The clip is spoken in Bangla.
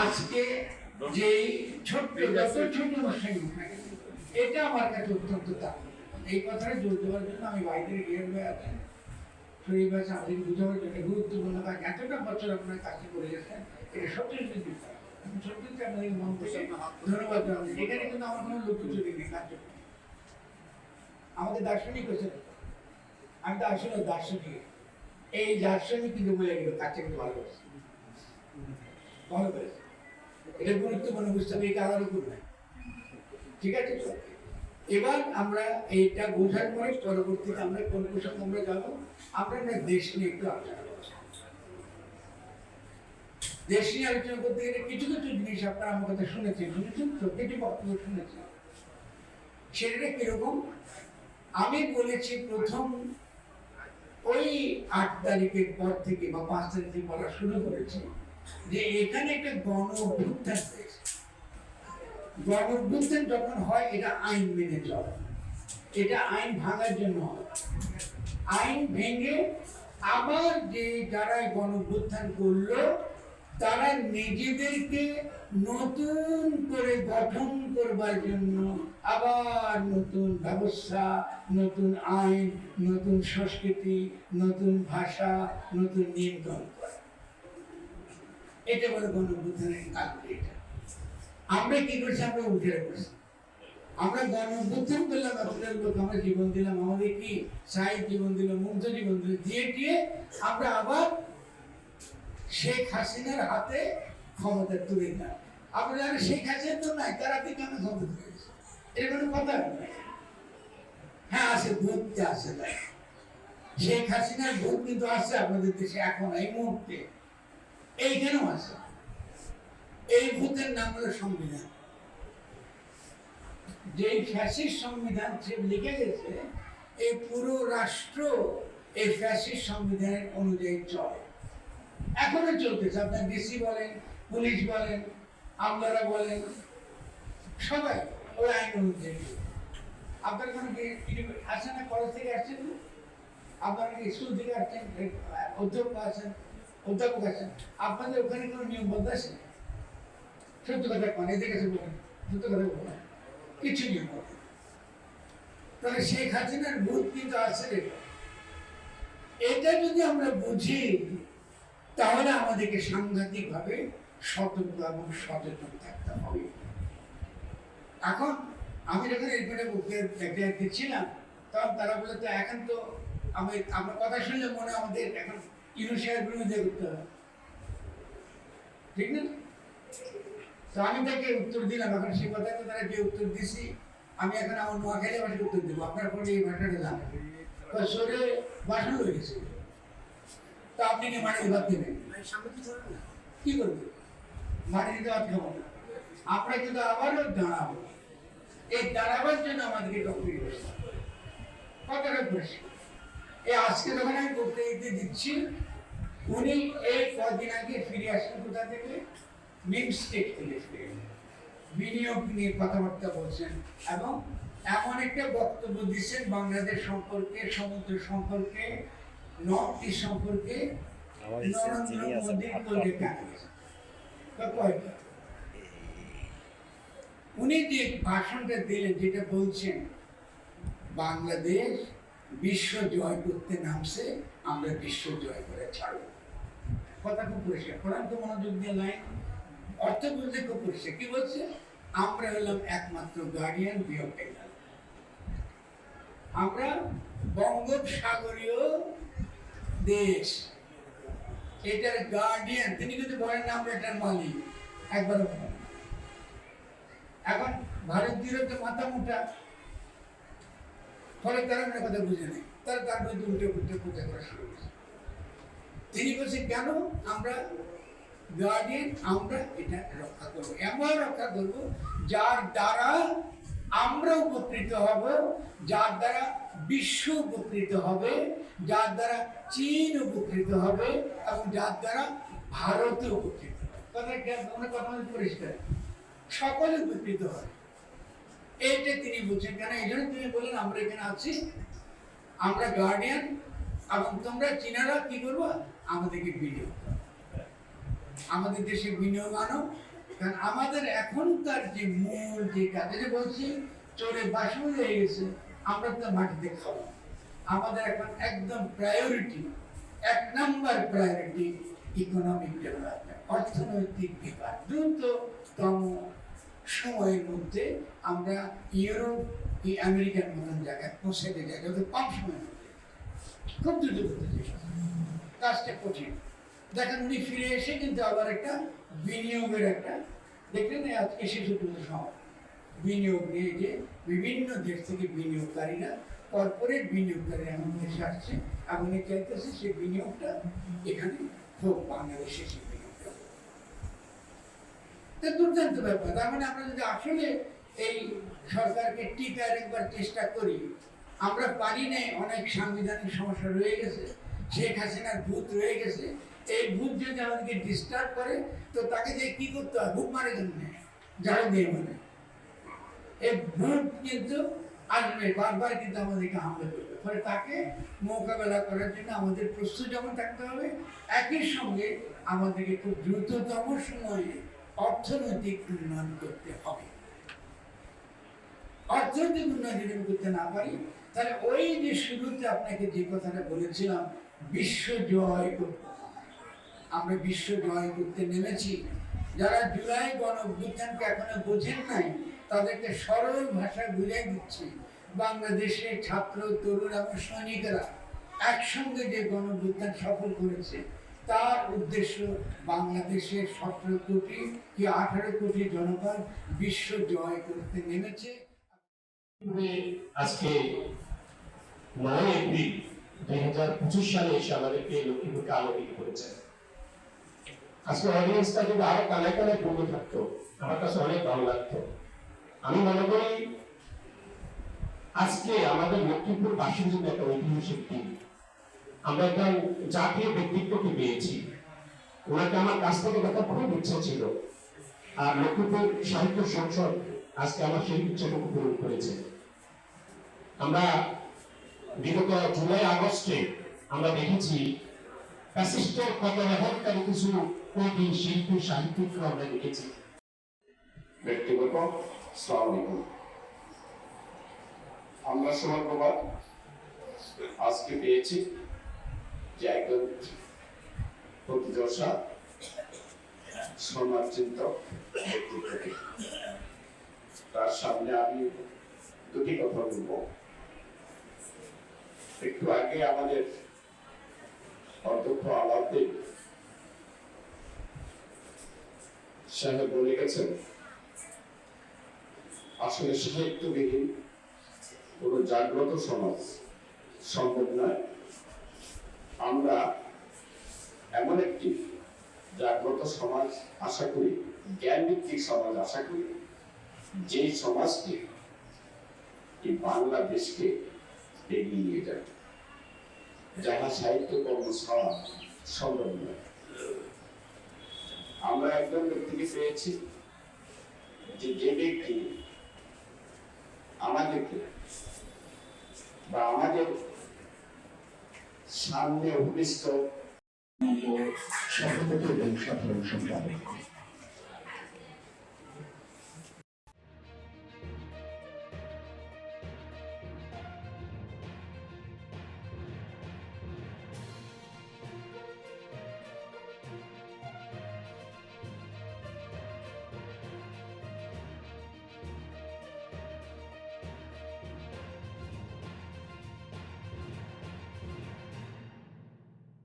আজকে যে ছোট্ট যত ছোট অনুষ্ঠান এটা আমার কাছে অত্যন্ত তাৎপর্য। এই কথাটা জোর দেওয়ার জন্য আমি বাইরে গিয়ে হয়ে আছেন শরীর ভাষা আমাদের বুঝানোর জন্য গুরুত্বপূর্ণ কাজ। এতটা বছর আপনার কাজটি করে গেছেন এটা সত্যি সত্যি আমি সত্যি আপনাদের মন থেকে ধন্যবাদ জানাই এখানে কিন্তু আমার কোনো লুকোচুরি নেই কার্যক্রম আমাদের দার্শনিক হচ্ছে আমি তো আসলে দার্শনিক। এই দার্শনিক কিন্তু বলে গেল কাছে কিন্তু ভালোবাসি ভালো করেছে। এটা গুরুত্বপূর্ণ বুঝতে হবে, এই কালার উপর নাই। ঠিক আছে? এবার আমরা এইটা বোঝার পরে পরবর্তীতে আমরা কোন আমরা আমরা না দেশ নিয়ে একটু আলোচনা দেশ নিয়ে আলোচনা করতে গেলে কিছু কিছু জিনিস আপনারা আমার কথা শুনেছেন শুনেছেন তো কিছু বক্তব্য শুনেছেন। সেটা কীরকম? আমি বলেছি প্রথম ওই আট তারিখের পর থেকে বা পাঁচ তারিখ বলা শুরু করেছি। যে এখানে একটা গণ অভ্যুত্থান হয়েছে। গণ অভ্যুত্থান যখন হয়, এটা আইন মেনে চলে। এটা আইন ভাঙার জন্য আইন ভেঙে আবার যে যারা গণ অভ্যুত্থান করল, তারা নিজেদেরকে নতুন করে গঠন করবার জন্য আবার নতুন ব্যবস্থা, নতুন আইন, নতুন সংস্কৃতি, নতুন ভাষা, নতুন নিয়ন্ত্রণ করে এটা বলে গণঅভ্যুত্থানের কাজ এটা। আমরা কি করছি? আমরা উঠে রেখেছি আমরা গণঅভ্যুত্থান করলাম, আপনাদের লোক আমরা জীবন দিলাম। আমাদের কি সাহেব জীবন দিল মুগ্ধ জীবন দিল, দিয়ে দিয়ে আমরা আবার শেখ হাসিনার হাতে ক্ষমতা তুলে দিলাম। আমরা জানি শেখ হাসিনা তো নাই, তার হাতে কেন ক্ষমতা তুলে এর কোনো কথা হ্যাঁ আছে ভূতটা আছে। শেখ হাসিনার ভূত কিন্তু আছে আপনাদের দেশে এখন, এই মুহূর্তে। এইখানেও আছে? এই ভূতের নাম হলো সংবিধান। যে ফ্যাসিস্ট সংবিধান সে লিখে গেছে, এই পুরো রাষ্ট্র এই ফ্যাসিস্ট সংবিধানের অনুযায়ী চলে। এখনও চলতেছে, আপনার ডিসি বলেন, পুলিশ বলেন, আমলারা বলেন, সবাই ওই আইন অনুযায়ী আপনার কোনো আসেন না কলেজ থেকে আসছেন? আপনারা স্কুল থেকে আসছেন? অধ্যক্ষ আছেন? অধ্যাপক আছেন আপনাদের ওখানে কোনো নিয়মবদ্ধ আছে? সত্য কথা কোন এদের কাছে বলেন, সত্য কথা বলেন। কিছু নিয়ম তাহলে শেখ হাসিনার ভূত কিন্তু আছে এটা যদি আমরা বুঝি, তাহলে আমাদেরকে সাংঘাতিকভাবে সতর্ক এবং সচেতন থাকতে হবে। এখন আমি যখন এরপরে দেখতে ছিলাম তখন তারা বলে তো এখন তো আমি আমার কথা শুনলে মনে আমাদের এখন ইউনিশিয়ার বিরুদ্ধে করতে হবে ঠিক না? তো আমি তাকে উত্তর দিলাম এখন সেই কথাকে তারা যে উত্তর দিছি আমি এখন আমার নোয়াখালী ভাষায় উত্তর দেবো। আপনার পরে এই ভাষাটা জানেন তো সরে বাসন হয়ে গেছে। তো আপনি কি মানে ভাত দেবেন? কি করবে মাটি দিতে ভাত খাব না। আমরা কিন্তু আবারও দাঁড়াবো। এই দাঁড়াবার জন্য আমাদেরকে ডক্টরি বসতে হবে। এই আজকে যখন আমি বক্তৃতা দিচ্ছি। উনি এই কদিন আগে ফিরে আসেন কোথা থেকে? মিম স্টেট থেকে ফিরে বিনিয়োগ নিয়ে কথাবার্তা বলছেন এবং এমন একটা বক্তব্য দিচ্ছেন বাংলাদেশ সম্পর্কে সমুদ্র সম্পর্কে নর্থ ইস্ট সম্পর্কে নরেন্দ্র মোদীর? উনি যে ভাষণটা দিলেন যেটা বলছেন বাংলাদেশ বিশ্ব জয় করতে নামছে, আমরা বিশ্ব জয় করে ছাড়ব। কথা খুব পরিষ্কার। কোরআন তো মনোযোগ দিয়ে লাইন। অর্থ বলতে খুব পরিষ্কার। কি বলছে? আমরা হলাম একমাত্র গার্ডিয়ান বিয়র আমরা বঙ্গোপসাগরীয় দেশ। এটার গার্ডিয়ান তিনি কিন্তু বলেন না, আমরা এটার মালিক। একবার। এখন ভারতীয়রা তো মাথা মোটা। ফলে তারা মনে কথা বুঝে নেই। তারা তার বিরুদ্ধে উল্টে উল্টে পূজা করা শুরু করেছে তিনি বলছেন কেন আমরা গার্ডিয়ান আমরা এটা রক্ষা করব? এমন রক্ষা করব যার দ্বারা আমরা উপকৃত হব, যার দ্বারা বিশ্ব উপকৃত হবে, যার দ্বারা চীন উপকৃত হবে এবং যার দ্বারা ভারত উপকৃত হবে। কথা কথা পরিষ্কার? সকলে উপকৃত হয় এইটা তিনি কেন? এই জন্য তিনি আমরা এখানে আছি, আমরা গার্ডিয়ান এবং তোমরা চীনারা, কি করব? আমাদেরকে বিনিয়োগ আমাদের দেশে বিনিয়োগ আনো। কারণ আমাদের এখনকার যে মূল যে কাজে যে বলছি চলে বাসন হয়ে গেছে, আমরা তো মাটিতে খাব আমাদের এখন একদম প্রায়োরিটি এক নাম্বার প্রায়োরিটি ইকোনমিক ডেভেলপমেন্ট অর্থনৈতিক বিকাশ, দ্রুততম সময়ের মধ্যে আমরা ইউরোপ কি আমেরিকার মতন জায়গায় পৌঁছাতে যত কম সময়ের মধ্যে। খুব দ্রুত করতে কাজটা কঠিন। দেখেন, উনি ফিরে এসে কিন্তু আবার একটা বিনিয়োগের একটা, দেখলেন আজকে শিশু সময়। বিনিয়োগ নিয়ে যে বিভিন্ন দেশ থেকে বিনিয়োগকারীরা, কর্পোরেট বিনিয়োগকারীরা এমন দেশে আসছে। এবং চাইতেছে সেই বিনিয়োগটা এখানে হোক, বাংলাদেশে। তা দুর্দান্ত ব্যাপার। তার মানে আমরা যদি আসলে এই সরকারকে টিকার একবার চেষ্টা করি, আমরা পারি নাই, অনেক সাংবিধানিক সমস্যা রয়ে গেছে, শেখ হাসিনার ভূত রয়ে গেছে, এই ভূত যদি আমাদেরকে ডিস্টার্ব করে, তো তাকে যে কি করতে হয়? ভূত মারে জন্য যারা দিয়ে মানে। এই ভূত কিন্তু আসবে, বারবার কিন্তু আমাদেরকে হামলা করবে। ফলে তাকে মোকাবেলা করার জন্য আমাদের প্রস্তুত যেমন থাকতে হবে, একই সঙ্গে আমাদেরকে খুব দ্রুততম সময়ে অর্থনৈতিক উন্নয়ন করতে হবে। অর্থনৈতিক উন্নয়ন করতে না পারি, তাহলে ওই যে শুরুতে আপনাকে যে কথাটা বলেছিলাম, বিশ্ব জয় করতে আমরা বিশ্ব জয় করতে নেমেছি। যারা জুলাই গণ অভ্যুত্থানকে এখনও বোঝেন নাই, তাদেরকে সরল ভাষায় বুঝাই দিচ্ছি। বাংলাদেশের ছাত্র, তরুণ এবং সৈনিকেরা একসঙ্গে যে গণ সফল করেছে তার উদ্দেশ্য বাংলাদেশের সতেরো কোটি কি আঠারো কোটি জনগণ বিশ্ব জয় করতে নেমেছে। আজকে নয় এপ্রিল দুই হাজার পঁচিশ সালে এসে আমাদেরকে লক্ষ্মীপুরকে আলোকিত করেছেন আজকে অডিয়েন্সটা যদি আরও কানে কানে পূর্ণ থাকতো, আমার কাছে অনেক ভালো লাগতো। আমি মনে করি আজকে আমাদের লক্ষ্মীপুর বাসীর জন্য একটা ঐতিহাসিক দিন আমরা একজন জাতীয় ব্যক্তিত্বকে পেয়েছি? ওনাকে আমার কাছ থেকে দেখার খুব ইচ্ছা ছিল। আর লক্ষ্মীপুর সাহিত্য সংসদ আজকে আমার সেই ইচ্ছাটুকু পূরণ করেছে। আমরা বিগত জুলাই, আগস্টে আমরা দেখেছি কত ব্যবহারকারী কিছু কবি, শিল্পী, সাহিত্যিককে আমরা দেখেছি। ব্যক্তিগত আমরা সৌভাগ্যবান আজকে পেয়েছি। সমাজ চিন্তক ব্যক্তিত্বকে তার সামনে আমি দুটি কথা বলব। একটু আগে আমাদের অধ্যক্ষ সাহেব বলে গেছেন, আসলে সাহিত্যবিহীন কোন জাগ্রত সমাজ সম্ভব নয়। আমরা এমন একটি জাগ্রত সমাজ আশা করি জ্ঞান ভিত্তিক সমাজ আশা করি যে সমাজকে এই বাংলাদেশকে এগিয়ে নিয়ে যায় যাহা সাহিত্য কর্ম ছাড়া সম্ভব নয়। আমরা একজন ব্যক্তিকে পেয়েছি যে যে ব্যক্তি আমাদেরকে বা আমাদের সামনে উপস্থিত সভাপতি এবং সাধারণ সম্পাদক